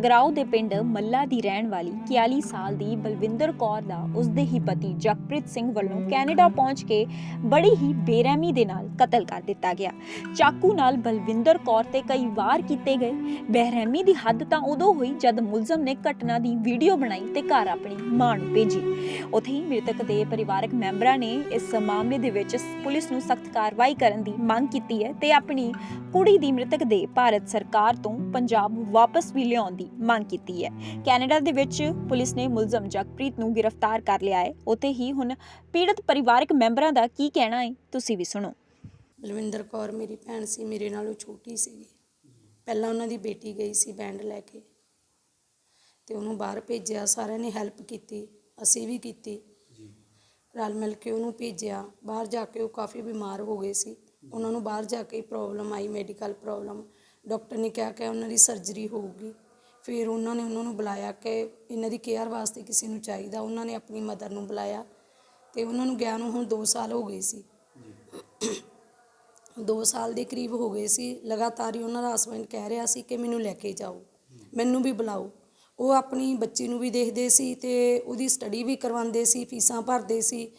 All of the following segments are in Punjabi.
ਜਗਰਾਉਂ ਦੇ ਪਿੰਡ ਮੱਲਾ ਦੀ ਰਹਿਣ ਵਾਲੀ 41 ਸਾਲ ਦੀ ਬਲਵਿੰਦਰ ਕੌਰ ਦਾ ਉਸਦੇ ਹੀ ਪਤੀ ਜਗਪ੍ਰੀਤ ਸਿੰਘ ਵੱਲੋਂ ਕੈਨੇਡਾ ਪਹੁੰਚ ਕੇ ਬੜੀ ਹੀ ਬੇਰਹਿਮੀ ਦੇ ਨਾਲ ਕਤਲ ਕਰ ਦਿੱਤਾ ਗਿਆ। ਚਾਕੂ ਨਾਲ ਬਲਵਿੰਦਰ ਕੌਰ ਤੇ ਕਈ ਵਾਰ ਕੀਤੇ ਗਏ ਬੇਰਹਿਮੀ ਦੀ ਹੱਦ ਤਾਂ ਉਦੋਂ ਹੋਈ ਜਦ ਮੁਲਜ਼ਮ ਨੇ ਘਟਨਾ ਦੀ ਵੀਡੀਓ ਬਣਾਈ ਤੇ ਘਰ ਆਪਣੀ ਮਾਂ ਨੂੰ ਭੇਜੀ। ਉੱਥੇ ਹੀ ਮ੍ਰਿਤਕ ਦੇ ਪਰਿਵਾਰਕ ਮੈਂਬਰਾਂ ਨੇ ਇਸ ਮਾਮਲੇ ਦੇ ਵਿੱਚ ਪੁਲਿਸ ਨੂੰ ਸਖਤ ਕਾਰਵਾਈ ਕਰਨ ਦੀ ਮੰਗ ਕੀਤੀ ਹੈ ਤੇ ਆਪਣੀ ਕੁੜੀ ਦੀ ਮ੍ਰਿਤਕ ਦੇ ਭਾਰਤ ਸਰਕਾਰ ਤੋਂ ਪੰਜਾਬ ਵਾਪਸ ਵੀ ਲਿਆਉਣ ਦੀ ਮੰਗ ਕੀਤੀ ਹੈ। ਕੈਨੇਡਾ ਦੇ ਵਿੱਚ ਪੁਲਿਸ ਨੇ ਮੁਲਜ਼ਮ ਜਗਪ੍ਰੀਤ ਨੂੰ ਗ੍ਰਿਫਤਾਰ ਕਰ ਲਿਆ ਹੈ। ਉੱਥੇ ਹੀ ਹੁਣ ਪੀੜਤ ਪਰਿਵਾਰਕ ਮੈਂਬਰਾਂ ਦਾ ਕੀ ਕਹਿਣਾ ਹੈ ਤੁਸੀਂ ਵੀ ਸੁਣੋ। ਬਲਵਿੰਦਰ ਕੌਰ ਮੇਰੀ ਭੈਣ ਸੀ ਮੇਰੇ ਨਾਲੋਂ ਛੋਟੀ ਸੀਗੀ। ਪਹਿਲਾਂ ਉਹਨਾਂ ਦੀ ਬੇਟੀ ਗਈ ਸੀ ਬੈਂਡ ਲੈ ਕੇ। ਤੇ ਉਹਨੂੰ ਬਾਹਰ ਭੇਜਿਆ ਸਾਰਿਆਂ ਨੇ ਹੈਲਪ ਕੀਤੀ ਅਸੀਂ ਵੀ ਕੀਤੀ। ਰਲ ਮਿਲ ਕੇ ਉਹਨੂੰ ਭੇਜਿਆ। ਬਾਹਰ ਜਾ ਕੇ ਉਹ ਕਾਫੀ ਬਿਮਾਰ ਹੋ ਗਏ ਸੀ। ਉਹਨਾਂ ਨੂੰ ਬਾਹਰ ਜਾ ਕੇ ਪ੍ਰੋਬਲਮ ਆਈ ਮੈਡੀਕਲ ਪ੍ਰੋਬਲਮ ਡਾਕਟਰ ਨੇ ਕਿਹਾ ਕਿ ਉਹਨਾਂ ਦੀ ਸਰਜਰੀ ਹੋਊਗੀ। ਫਿਰ ਉਹਨਾਂ ਨੇ ਉਹਨਾਂ ਨੂੰ ਬੁਲਾਇਆ ਕਿ ਇਹਨਾਂ ਦੀ ਕੇਅਰ ਵਾਸਤੇ ਕਿਸੇ ਨੂੰ ਚਾਹੀਦਾ। ਉਹਨਾਂ ਨੇ ਆਪਣੀ ਮਦਰ ਨੂੰ ਬੁਲਾਇਆ ਤੇ ਉਹਨਾਂ ਨੂੰ ਗਿਆ ਨੂੰ ਹੁਣ 2 ਸਾਲ ਹੋ ਗਏ ਸੀ। 2 ਸਾਲ ਦੇ ਕਰੀਬ ਹੋ ਗਏ ਸੀ। ਲਗਾਤਾਰ ਹੀ ਉਹਨਾਂ ਦਾ ਹਸਬੰਡ ਕਹਿ ਰਿਹਾ ਸੀ ਕਿ ਮੈਨੂੰ ਲੈ ਕੇ ਜਾਓ, ਮੈਨੂੰ ਵੀ ਬੁਲਾਓ। ਉਹ ਆਪਣੀ ਬੱਚੀ ਨੂੰ ਵੀ ਦੇਖਦੇ ਸੀ ਤੇ ਉਹਦੀ ਸਟੱਡੀ ਵੀ ਕਰਵਾਉਂਦੇ ਸੀ, ਫੀਸਾਂ ਭਰਦੇ ਸੀ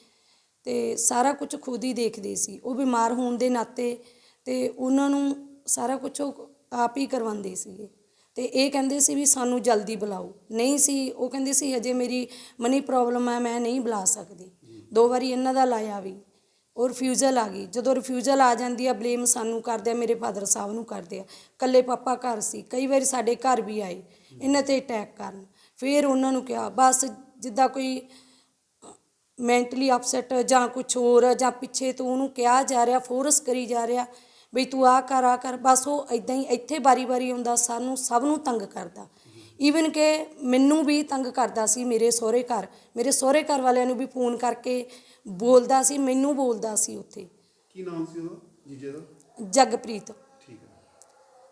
ਤੇ ਸਾਰਾ ਕੁਝ ਖੁਦ ਹੀ ਦੇਖਦੇ ਸੀ। ਉਹ ਬਿਮਾਰ ਹੋਣ ਦੇ ਨਾਤੇ ਤੇ ਉਹਨਾਂ ਨੂੰ ਸਾਰਾ ਕੁਝ ਉਹ ਆਪ ਹੀ ਕਰਵਾਉਂਦੇ ਸੀਗੇ। ਅਤੇ ਇਹ ਕਹਿੰਦੇ ਸੀ ਵੀ ਸਾਨੂੰ ਜਲਦੀ ਬੁਲਾਓ। ਨਹੀਂ ਸੀ, ਉਹ ਕਹਿੰਦੇ ਸੀ, ਹਜੇ ਮੇਰੀ ਮਨੀ ਪ੍ਰੋਬਲਮ ਹੈ ਮੈਂ ਨਹੀਂ ਬੁਲਾ ਸਕਦੀ। ਦੋ ਵਾਰੀ ਇਹਨਾਂ ਦਾ ਲਾਇਆ ਵੀ, ਉਹ ਰਿਫਿਊਜ਼ਲ ਆ ਗਈ। ਜਦੋਂ ਰਿਫਿਊਜ਼ਲ ਆ ਜਾਂਦੀ ਆ ਬਲੇਮ ਸਾਨੂੰ ਕਰਦੇ ਆ, ਮੇਰੇ ਫਾਦਰ ਸਾਹਿਬ ਨੂੰ ਕਰਦੇ ਆ। ਕੱਲੇ ਪਾਪਾ ਘਰ ਸੀ, ਕਈ ਵਾਰੀ ਸਾਡੇ ਘਰ ਵੀ ਆਏ, ਇਹਨਾਂ ਤੇ ਅਟੈਕ ਕਰਨ। ਫਿਰ ਉਹਨਾਂ ਨੂੰ ਕਿਹਾ, ਬਸ ਜਿੱਦਾਂ ਕੋਈ ਮੈਂਟਲੀ ਅਪਸੈਟ ਜਾਂ ਕੁਝ ਹੋਰ ਜਾਂ ਪਿੱਛੇ ਤੋਂ ਉਹਨੂੰ ਕਿਹਾ ਜਾ ਰਿਹਾ ਫੋਰਸ ਕਰੀ ਜਾ ਰਿਹਾ ਬਈ ਤੂੰ ਆ ਕਰ ਆ ਕਰ। ਬਸ ਉਹ ਇਦਾਂ ਹੀ ਇੱਥੇ ਬਾਰੀ-ਬਾਰੀ ਆਉਂਦਾ ਸਾਨੂੰ ਸਭ ਨੂੰ ਤੰਗ ਕਰਦਾ। ਈਵਨ ਕਿ ਮੈਨੂੰ ਵੀ ਤੰਗ ਕਰਦਾ ਸੀ ਮੇਰੇ ਸਹੁਰੇ ਘਰ। ਮੇਰੇ ਸਹੁਰੇ ਘਰ ਵਾਲਿਆਂ ਨੂੰ ਵੀ ਫੋਨ ਕਰਕੇ ਬੋਲਦਾ ਸੀ ਮੈਨੂੰ ਬੋਲਦਾ ਸੀ ਉੱਥੇ। ਕੀ ਨਾਮ ਸੀ ਉਹਦਾ? ਜੀਜੇ ਦਾ? ਜਗਪ੍ਰੀਤ। ਠੀਕ ਹੈ।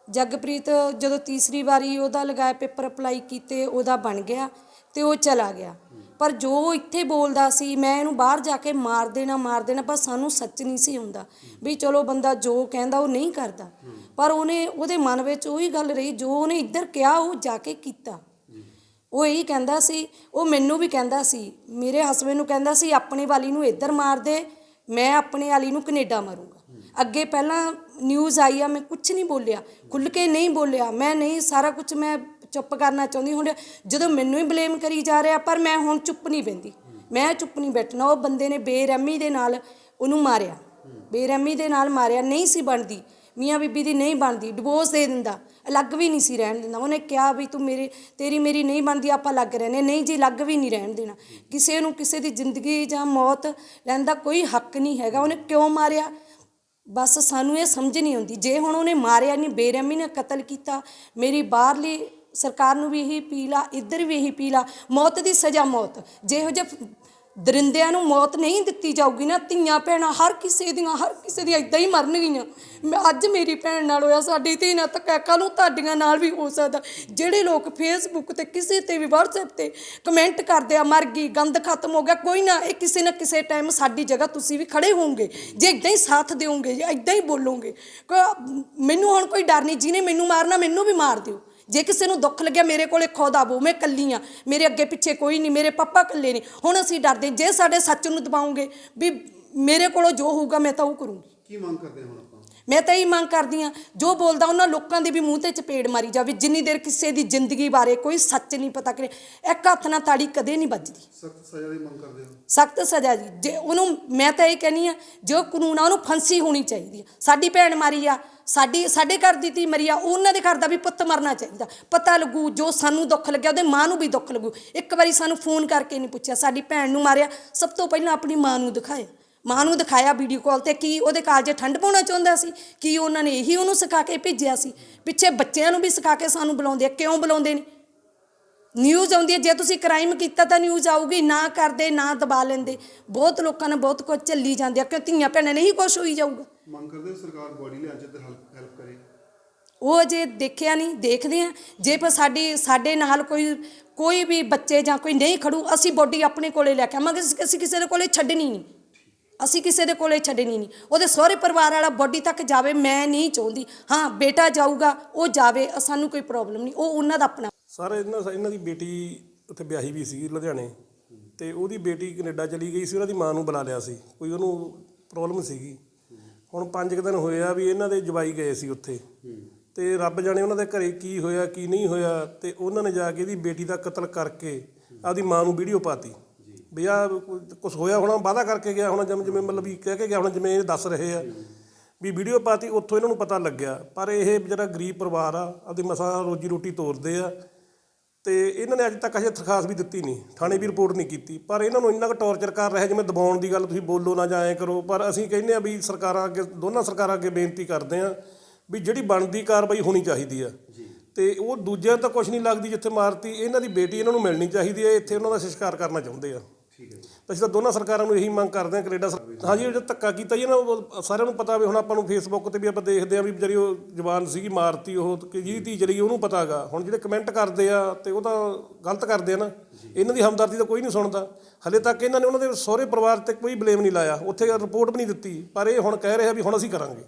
ਜਗਪ੍ਰੀਤ ਜਦੋਂ ਤੀਸਰੀ ਵਾਰੀ ਉਹਦਾ ਲਗਾਇਆ ਪੇਪਰ ਅਪਲਾਈ ਕੀਤੇ ਉਹਦਾ ਬਣ ਗਿਆ ਤੇ ਉਹ ਚਲਾ ਗਿਆ। ਪਰ ਜੋ ਇੱਥੇ ਬੋਲਦਾ ਸੀ, ਮੈਂ ਇਹਨੂੰ ਬਾਹਰ ਜਾ ਕੇ ਮਾਰ ਦੇਣਾ ਮਾਰ ਦੇਣਾ, ਪਰ ਸਾਨੂੰ ਸੱਚ ਨਹੀਂ ਸੀ ਹੁੰਦਾ ਵੀ ਚਲੋ ਬੰਦਾ ਜੋ ਕਹਿੰਦਾ ਉਹ ਨਹੀਂ ਕਰਦਾ। ਪਰ ਉਹਨੇ, ਉਹਦੇ ਮਨ ਵਿੱਚ ਉਹੀ ਗੱਲ ਰਹੀ, ਜੋ ਉਹਨੇ ਇੱਧਰ ਕਿਹਾ, ਉਹ ਜਾ ਕੇ ਕੀਤਾ। ਉਹ ਇਹੀ ਕਹਿੰਦਾ ਸੀ, ਉਹ ਮੈਨੂੰ ਵੀ ਕਹਿੰਦਾ ਸੀ, ਮੇਰੇ ਹਸਬੰਦ ਨੂੰ ਕਹਿੰਦਾ ਸੀ, ਆਪਣੇ ਵਾਲੀ ਨੂੰ ਇੱਧਰ ਮਾਰ ਦੇ, ਮੈਂ ਆਪਣੇ ਵਾਲੀ ਨੂੰ ਕੈਨੇਡਾ ਮਾਰੂੰਗਾ। ਅੱਗੇ ਪਹਿਲਾਂ ਨਿਊਜ਼ ਆਈ ਆ, ਮੈਂ ਕੁਝ ਨਹੀਂ ਬੋਲਿਆ ਖੁੱਲ ਕੇ ਨਹੀਂ ਬੋਲਿਆ, ਮੈਂ ਨਹੀਂ, ਸਾਰਾ ਕੁਝ ਮੈਂ ਚੁੱਪ ਕਰਨਾ ਚਾਹੁੰਦੀ। ਹੁਣ ਜਦੋਂ ਮੈਨੂੰ ਹੀ ਬਲੇਮ ਕਰੀ ਜਾ ਰਿਹਾ, ਪਰ ਮੈਂ ਹੁਣ ਚੁੱਪ ਨਹੀਂ ਬੈਂਦੀ ਮੈਂ ਚੁੱਪ ਨਹੀਂ ਬੈਠਣਾ। ਉਹ ਬੰਦੇ ਨੇ ਬੇਰਹਿਮੀ ਦੇ ਨਾਲ ਉਹਨੂੰ ਮਾਰਿਆ। ਬੇਰਹਿਮੀ ਦੇ ਨਾਲ ਮਾਰਿਆ। ਨਹੀਂ ਸੀ ਬਣਦੀ। ਮੀਆਂ ਬੀਬੀ ਦੀ ਨਹੀਂ ਬਣਦੀ। ਡਿਵੋਰਸ ਦੇ ਦਿੰਦਾ। ਅਲੱਗ ਵੀ ਨਹੀਂ ਸੀ ਰਹਿਣ ਦਿੰਦਾ। ਉਹਨੇ ਕਿਹਾ ਵੀ ਤੂੰ ਮੇਰੇ, ਤੇਰੀ ਮੇਰੀ ਨਹੀਂ ਬਣਦੀ, ਆਪਾਂ ਅਲੱਗ ਰਹਿੰਦੇ। ਨਹੀਂ ਜੀ, ਅਲੱਗ ਵੀ ਨਹੀਂ ਰਹਿਣ ਦੇਣਾ। ਕਿਸੇ ਨੂੰ ਕਿਸੇ ਦੀ ਜ਼ਿੰਦਗੀ ਜਾਂ ਮੌਤ ਲੈਣ ਦਾ ਕੋਈ ਹੱਕ ਨਹੀਂ ਹੈਗਾ। ਉਹਨੇ ਕਿਉਂ ਮਾਰਿਆ? ਬਸ ਸਾਨੂੰ ਇਹ ਸਮਝ ਨਹੀਂ ਆਉਂਦੀ। ਜੇ ਹੁਣ ਉਹਨੇ ਮਾਰਿਆ ਨਹੀਂ ਬੇਰਹਿਮੀ ਨਾਲ ਕਤਲ ਕੀਤਾ, ਮੇਰੀ ਬਾਹਰਲੀ ਸਰਕਾਰ ਨੂੰ ਵੀ ਇਹੀ ਅਪੀਲ ਆ, ਇੱਧਰ ਵੀ ਇਹੀ ਅਪੀਲ ਆ, ਮੌਤ ਦੀ ਸਜ਼ਾ ਮੌਤ। ਜਿਹੋ ਜਿਹੇ ਦਰਿੰਦਿਆਂ ਨੂੰ ਮੌਤ ਨਹੀਂ ਦਿੱਤੀ ਜਾਊਗੀ ਨਾ, ਧੀਆਂ ਭੈਣਾਂ, ਹਰ ਕਿਸੇ ਦੀਆਂ, ਹਰ ਕਿਸੇ ਦੀਆਂ ਇਦਾਂ ਹੀ ਮਰਨਗੀਆਂ। ਮੈਂ ਅੱਜ ਮੇਰੀ ਭੈਣ ਨਾਲ ਹੋਇਆ, ਸਾਡੀ ਧੀ ਨਾਲ ਤਾਂ ਕੱਲ੍ਹ ਨੂੰ ਤੁਹਾਡੀਆਂ ਨਾਲ ਵੀ ਹੋ ਸਕਦਾ। ਜਿਹੜੇ ਲੋਕ ਫੇਸਬੁੱਕ ਤੇ ਕਿਸੇ ਤੇ ਵੀ WhatsApp ਤੇ ਕਮੈਂਟ ਕਰਦੇ ਆ, ਮਰ ਗਈ, ਗੰਦ ਖਤਮ ਹੋ ਗਿਆ, ਕੋਈ ਨਾ, ਇਹ ਕਿਸੇ ਨਾ ਕਿਸੇ ਟਾਈਮ ਸਾਡੀ ਜਗ੍ਹਾ ਤੁਸੀਂ ਵੀ ਖੜੇ ਹੋਵੋਗੇ। ਜੇ ਇਦਾਂ ਹੀ ਸਾਥ ਦਿਓਗੇ, ਜੇ ਇਦਾਂ ਹੀ ਬੋਲੋਗੇ ਮੈਨੂੰ ਹੁਣ ਕੋਈ ਡਰ ਨਹੀਂ, ਜਿਹਨੇ ਮੈਨੂੰ ਮਾਰਨਾ, ਮੈਨੂੰ ਵੀ ਮਾਰ ਦਿਓ। ਜੇ ਕਿਸੇ ਨੂੰ ਦੁੱਖ ਲੱਗਿਆ ਮੇਰੇ ਕੋਲੇ ਖੁਦ ਆਵੋ, ਮੈਂ ਕੱਲੀ ਆ। ਮੇਰੇ ਅੱਗੇ ਪਿੱਛੇ ਕੋਈ ਨਹੀਂ, ਮੇਰੇ ਪਾਪਾ ਇਕੱਲੇ ਨੇ। ਹੁਣ ਅਸੀਂ ਡਰਦੇ ਜੇ ਸਾਡੇ ਸੱਚ ਨੂੰ ਦਬਾਉਂਗੇ ਵੀ ਮੇਰੇ ਕੋਲੋਂ ਜੋ ਹੋਊਗਾ ਮੈਂ ਤਾਂ ਉਹ ਕਰੂੰਗੀ। ਕੀ ਮੰਗ ਕਰਦੇ ਹਾਂ ਹੁਣ? ਮੈਂ ਤਾਂ ਇਹ ਮੰਗ ਕਰਦੀ ਆ ਜੋ ਬੋਲਦਾ ਉਹਨਾਂ ਲੋਕਾਂ ਦੇ ਵੀ ਮੂੰਹ ਤੇ ਚਪੇੜ ਮਾਰੀ ਜਾਵੇ ਜਿੰਨੀ ਦੇਰ ਕਿਸੇ ਦੀ ਜ਼ਿੰਦਗੀ ਬਾਰੇ ਕੋਈ ਸੱਚ ਨਹੀਂ ਪਤਾ ਕਰੇ ਇੱਕ ਹੱਥ ਨਾਲ ਤਾੜੀ ਕਦੇ ਨਹੀਂ ਵੱਜਦੀ। ਸਖਤ ਸਜ਼ਾ ਦੀ ਮੰਗ ਕਰਦੇ ਹੋ? ਸਖਤ ਸਜ਼ਾ ਜੀ ਜੇ ਉਹਨੂੰ ਮੈਂ ਤਾਂ ਇਹ ਕਹਿੰਨੀ ਆ ਜੋ ਕਾਨੂੰਨ ਆ ਉਹਨੂੰ ਫਾਂਸੀ ਹੋਣੀ ਚਾਹੀਦੀ ਆ। ਸਾਡੀ ਭੈਣ ਮਾਰੀ ਆ ਸਾਡੀ ਸਾਡੇ ਘਰ ਦੀ ਧੀ ਮਰੀ ਆ ਉਹਨਾਂ ਦੇ ਘਰ ਦਾ ਵੀ ਪੁੱਤ ਮਰਨਾ ਚਾਹੀਦਾ। ਪਤਾ ਲੱਗੂ ਜੋ ਸਾਨੂੰ ਦੁੱਖ ਲੱਗਿਆ ਉਹਦੇ ਮਾਂ ਨੂੰ ਵੀ ਦੁੱਖ ਲੱਗੂ। ਇੱਕ ਵਾਰੀ ਸਾਨੂੰ ਫੋਨ ਕਰਕੇ ਨਹੀਂ ਪੁੱਛਿਆ ਸਾਡੀ ਭੈਣ ਨੂੰ ਮਾਰਿਆ ਸਭ ਤੋਂ ਪਹਿਲਾਂ ਆਪਣੀ ਮਾਂ ਨੂੰ ਦਿਖਾਇਆ। ਮਾਂ ਨੂੰ ਦਿਖਾਇਆ ਵੀਡੀਓ ਕਾਲ ਤੇ ਕੀ ਉਹਦੇ ਕਾਲਜੇ ਠੰਡ ਪਾਉਣਾ ਚਾਹੁੰਦਾ ਸੀ? ਕੀ ਉਹਨਾਂ ਨੇ ਇਹੀ ਉਹਨੂੰ ਸਿਖਾ ਕੇ ਭੇਜਿਆ ਸੀ? ਪਿੱਛੇ ਬੱਚਿਆਂ ਨੂੰ ਵੀ ਸਿਖਾ ਕੇ ਸਾਨੂੰ ਬੁਲਾਉਂਦੇ ਆ ਕਿਉਂ ਬੁਲਾਉਂਦੇ ਨੇ? ਨਿਊਜ਼ ਆਉਂਦੀ ਹੈ ਜੇ ਤੁਸੀਂ ਕ੍ਰਾਈਮ ਕੀਤਾ ਤਾਂ ਨਿਊਜ਼ ਆਊਗੀ ਨਾ ਕਰਦੇ ਨਾ ਦਬਾ ਲੈਂਦੇ। ਬਹੁਤ ਲੋਕਾਂ ਨੇ ਬਹੁਤ ਕੁਝ ਚੱਲੀ ਜਾਂਦੇ ਆ ਕਿ ਧੀਆਂ ਭੈਣਾਂ ਨਹੀਂ ਕੁਛ ਹੋਈ ਜਾਊਗਾ? ਮੰਗ ਕਰਦੇ ਸਰਕਾਰ ਬੋਡੀ ਲਿਆਉਣ ਚ ਤੇ ਹੈਲਪ ਕਰੇ। ਉਹ ਅਜੇ ਦੇਖਿਆ ਨਹੀਂ ਦੇਖਦੇ ਆ। ਜੇ ਪਰ ਸਾਡੀ ਸਾਡੇ ਨਾਲ ਕੋਈ ਕੋਈ ਵੀ ਬੱਚੇ ਜਾਂ ਕੋਈ ਨਹੀਂ ਖੜੂ ਅਸੀਂ ਬੋਡੀ ਆਪਣੇ ਕੋਲੇ ਲੈ ਕੇ ਆਵਾਂਗੇ ਅਸੀਂ ਕਿਸੇ ਦੇ ਕੋਲੇ ਛੱਡਣੀ ਨਹੀਂ। ਅਸੀਂ ਕਿਸੇ ਦੇ ਕੋਲੇ ਛੱਡਣੀ ਨਹੀਂ। ਉਹਦੇ ਸਹੁਰੇ ਪਰਿਵਾਰ ਵਾਲਾ ਬੋਡੀ ਤੱਕ ਜਾਵੇ, ਮੈਂ ਨਹੀਂ ਚਾਹੁੰਦੀ। ਹਾਂ, ਬੇਟਾ ਜਾਊਗਾ, ਉਹ ਜਾਵੇ, ਸਾਨੂੰ ਕੋਈ ਪ੍ਰੋਬਲਮ ਨਹੀਂ। ਉਹ ਉਹਨਾਂ ਦਾ ਆਪਣਾ। ਸਰ ਇਹਨਾਂ ਇਹਨਾਂ ਦੀ ਬੇਟੀ ਉੱਥੇ ਵਿਆਹੀ ਵੀ ਸੀ ਲੁਧਿਆਣੇ। ਤੇ ਉਹਦੀ ਬੇਟੀ ਕੈਨੇਡਾ ਚਲੀ ਗਈ ਸੀ ਉਹਨਾਂ ਦੀ ਮਾਂ ਨੂੰ ਬੁਲਾ ਲਿਆ ਸੀ। ਕੋਈ ਉਹਨੂੰ ਪ੍ਰੋਬਲਮ ਸੀਗੀ। ਹੁਣ ਪੰਜ ਕੁ ਦਿਨ ਹੋਏ ਆ ਵੀ ਇਹਨਾਂ ਦੇ ਜਵਾਈ ਗਏ ਸੀ ਉੱਥੇ। ਤੇ ਰੱਬ ਜਾਣੇ ਉਹਨਾਂ ਦੇ ਘਰੇ ਕੀ ਹੋਇਆ, ਕੀ ਨਹੀਂ ਹੋਇਆ, ਤੇ ਉਹਨਾਂ ਨੇ ਜਾ ਕੇ ਇਹਦੀ ਬੇਟੀ ਦਾ ਕਤਲ ਕਰਕੇ ਆਪਦੀ ਮਾਂ ਨੂੰ ਵੀਡੀਓ ਪਾਤੀ। ਵੀ ਆ ਕੁਝ ਹੋਇਆ ਹੋਣਾ ਵਾਅਦਾ ਕਰਕੇ ਗਿਆ ਹੋਣਾ ਜਿਵੇਂ ਜਿਵੇਂ ਮਤਲਬ ਵੀ ਕਹਿ ਕੇ ਗਿਆ ਹੋਣਾ ਜਿਵੇਂ ਇਹ ਦੱਸ ਰਹੇ ਆ। ਵੀ ਵੀਡੀਓ ਪਾਤੀ ਉੱਥੋਂ ਇਹਨਾਂ ਨੂੰ ਪਤਾ ਲੱਗਿਆ। ਪਰ ਇਹ ਜਿਹੜਾ ਗਰੀਬ ਪਰਿਵਾਰ ਆ ਆਪਦੀ ਮਸਾਂ ਰੋਜੀ ਰੋਟੀ ਤੋਰਦੇ ਆ। ਤੇ ਇਹਨਾਂ ਨੇ ਅੱਜ ਤੱਕ ਅਜੇ ਦਰਖਾਸਤ ਵੀ ਦਿੱਤੀ ਨਹੀਂ ਥਾਣੇ ਵੀ ਰਿਪੋਰਟ ਨਹੀਂ ਕੀਤੀ। ਪਰ ਇਹਨਾਂ ਨੂੰ ਇੰਨਾ ਕੁ ਟੌਰਚਰ ਕਰ ਰਿਹਾ ਜਿਵੇਂ ਦਬਾਉਣ ਦੀ ਗੱਲ ਤੁਸੀਂ ਬੋਲੋ ਨਾ ਜਾਂ ਐਂ ਕਰੋ। ਪਰ ਅਸੀਂ ਕਹਿੰਦੇ ਆ ਵੀ ਸਰਕਾਰਾਂ ਅੱਗੇ ਦੋਨਾਂ ਸਰਕਾਰਾਂ ਅੱਗੇ ਬੇਨਤੀ ਕਰਦੇ ਆ ਵੀ ਜਿਹੜੀ ਬਣਦੀ ਕਾਰਵਾਈ ਹੋਣੀ ਚਾਹੀਦੀ ਆ। ਤੇ ਉਹ ਦੂਜਿਆਂ ਤਾਂ ਕੁਝ ਨਹੀਂ ਲੱਗਦੀ ਜਿੱਥੇ ਮਾਰਤੀ ਇਹਨਾਂ ਦੀ ਬੇਟੀ ਇਹਨਾਂ ਨੂੰ ਮਿਲਣੀ ਚਾਹੀਦੀ ਹੈ ਇੱਥੇ ਉਹਨਾਂ ਦਾ ਸੰਸਕਾਰ ਕਰਨਾ ਚਾਹੁੰਦੇ ਆ। ਠੀਕ ਹੈ ਅਸੀਂ ਤਾਂ ਦੋਨਾਂ ਸਰਕਾਰਾਂ ਨੂੰ ਇਹੀ ਮੰਗ ਕਰਦੇ ਹਾਂ ਕੈਨੇਡਾ ਸਰ- ਹਾਂਜੀ ਉਹ ਜੋ ਧੱਕਾ ਕੀਤਾ ਜੀ ਨਾ ਉਹ ਸਾਰਿਆਂ ਨੂੰ ਪਤਾ ਵੀ ਹੁਣ ਆਪਾਂ ਨੂੰ ਫੇਸਬੁੱਕ ਤੇ ਵੀ ਆਪਾਂ ਦੇਖਦੇ ਆ ਵੀ ਵਿਚਾਰੀ ਉਹ ਜਵਾਨ ਸੀਗੀ ਮਾਰਤੀ ਉਹ ਕਿ ਜਿਹਦੀ ਧੀ ਚਲੀ ਗਈ ਉਹਨੂੰ ਪਤਾਗਾ ਹੁਣ ਜਿਹੜੇ ਕਮੈਂਟ ਕਰਦੇ ਆ ਤੇ ਉਹ ਤਾਂ ਗਲਤ ਕਰਦੇ ਆ ਨਾ। ਇਹਨਾਂ ਦੀ ਹਮਦਰਦੀ ਤਾਂ ਕੋਈ ਨਹੀਂ ਸੁਣਦਾ। ਹਲੇ ਤੱਕ ਇਹਨਾਂ ਨੇ ਉਹਨਾਂ ਦੇ ਸਹੁਰੇ ਪਰਿਵਾਰ ਤੇ ਕੋਈ ਬਲੇਮ ਨਹੀਂ ਲਾਇਆ। ਉੱਥੇ ਰਿਪੋਰਟ ਵੀ ਨਹੀਂ ਦਿੱਤੀ। ਪਰ ਇਹ ਹੁਣ ਕਹਿ ਰਿਹਾ ਵੀ ਹੁਣ ਅਸੀਂ ਕਰਾਂਗੇ।